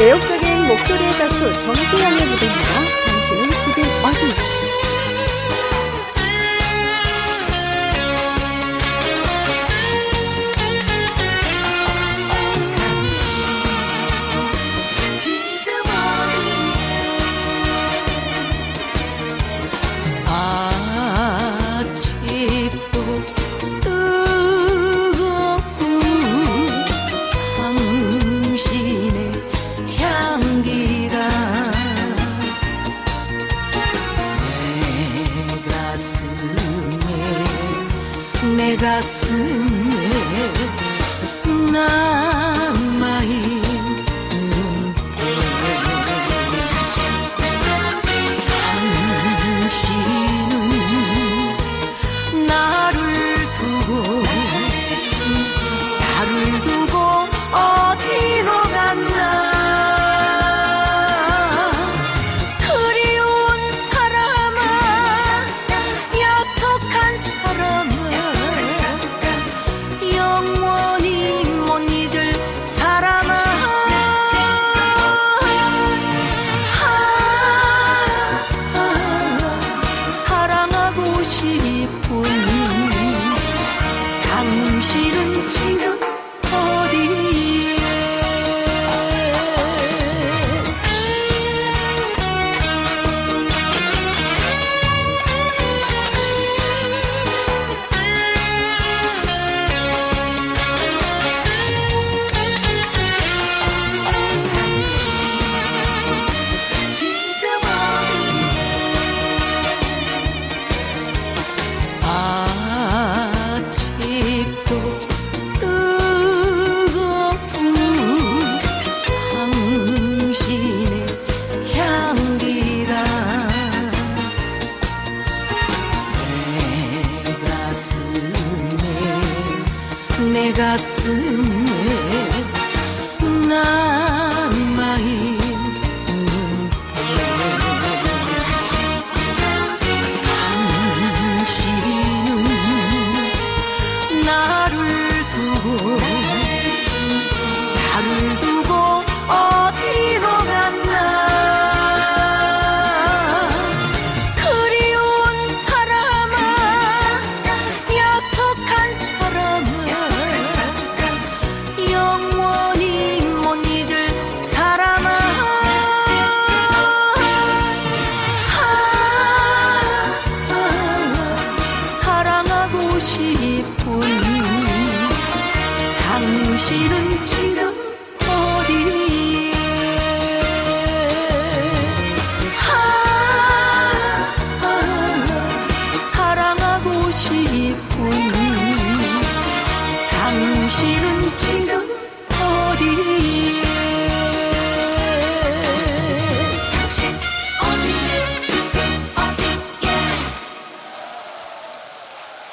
매력적인 목소리의 가수 정수영의 무대입니다. 당신은 지금 어디? 내 가슴에 나 싶은 당신은 지금 내 가슴에 싶은 당신은 지금 싶은 당신은 지금 어디에?